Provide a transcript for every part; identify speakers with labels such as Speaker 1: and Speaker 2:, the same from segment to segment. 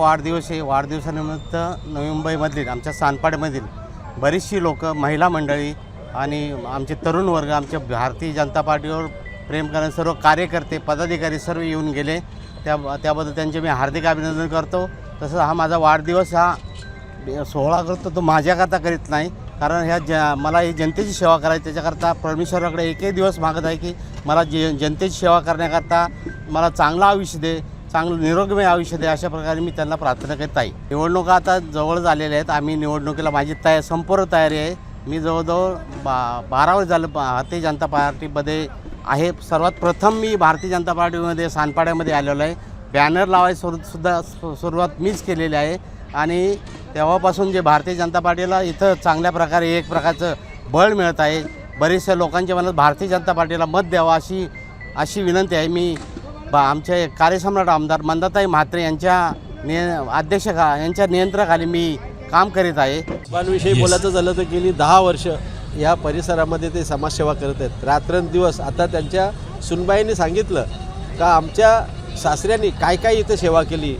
Speaker 1: वाढदिवस आहे. वाढदिवसानिमित्त नवी मुंबईमधील आमच्या सानपाडमधील बरीचशी लोक महिला मंडळी आणि आमचे तरुण वर्ग आमच्या भारतीय जनता पार्टीवर प्रेम करणारे सर्व कार्यकर्ते पदाधिकारी सर्व येऊन गेले. त्या त्याबद्दल त्यांचे मी हार्दिक अभिनंदन करतो. तसंच हा माझा वाढदिवस हा सोहळा करतो तो माझ्याकरता करीत नाही. कारण ह्या ज मला ही जनतेची सेवा करायची त्याच्याकरता परमेश्वराकडे एकही दिवस मागत आहे की मला जे जनतेची सेवा करण्याकरता मला चांगलं आयुष्य दे. चांगलं निरोगमय आयुष्य दे अशा प्रकारे मी त्यांना प्रार्थना करत आहे. निवडणुका आता जवळ झालेल्या आहेत. आम्ही निवडणुकीला माझी तया संपूर्ण तयारी आहे. मी जवळजवळ बा बारा वर्ष झालं भारतीय जनता पार्टीमध्ये आहे. सर्वात प्रथम मी भारतीय जनता पार्टीमध्ये सानपाड्यामध्ये आलेलो आहे. बॅनर लावायला सुरू सुद्धा सु- सुरुवात मीच केलेली आहे. आणि तेव्हापासून जे भारतीय जनता पार्टीला इथं चांगल्या प्रकारे एक प्रकारचं बळ मिळत आहे. बरेचशा लोकांच्या मनात भारतीय जनता पार्टीला मत द्यावं अशी अशी विनंती आहे. मी बा आमचे कार्यसम्राट आमदार मंदाताई म्हात्रे यांच्या निय अध्यक्ष यांच्या नियंत्रणाखाली मी काम करीत आहे.
Speaker 2: विषयी बोलायचं झालं तर गेली दहा वर्ष या परिसरामध्ये ते समाजसेवा करत आहेत. रात्रंदिवस आता त्यांच्या सुनबाईंनी सांगितलं का आमच्या सासऱ्यांनी काय काय इथं सेवा केली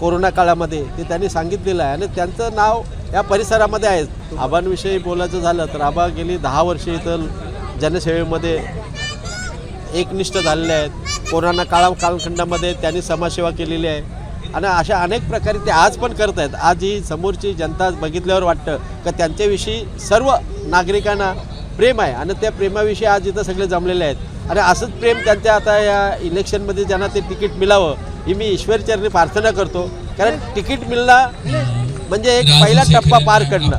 Speaker 2: कोरोना काळामध्ये ते त्यांनी सांगितलेलं आहे. आणि त्यांचं नाव या परिसरामध्ये आहे. आबांविषयी बोलायचं झालं तर आबा गेली दहा वर्ष इथं जनसेवेमध्ये एकनिष्ठ झालेले आहेत. कोरोना काळा कालखंडामध्ये त्यांनी समाजसेवा केलेली आहे. आणि अशा अनेक प्रकारे ते आज पण करत आहेत. आज ही समोरची जनता बघितल्यावर वाटतं का त्यांच्याविषयी सर्व नागरिकांना प्रेम आहे. आणि त्या प्रेमाविषयी आज इथं सगळे जमलेले आहेत. आणि असंच प्रेम त्यांच्या आता या इलेक्शनमध्ये ज्यांना ते तिकीट मिळावं ही मी ईश्वरचरणी प्रार्थना करतो. कारण तिकीट मिळणं म्हणजे एक पहिला टप्पा पार करणं.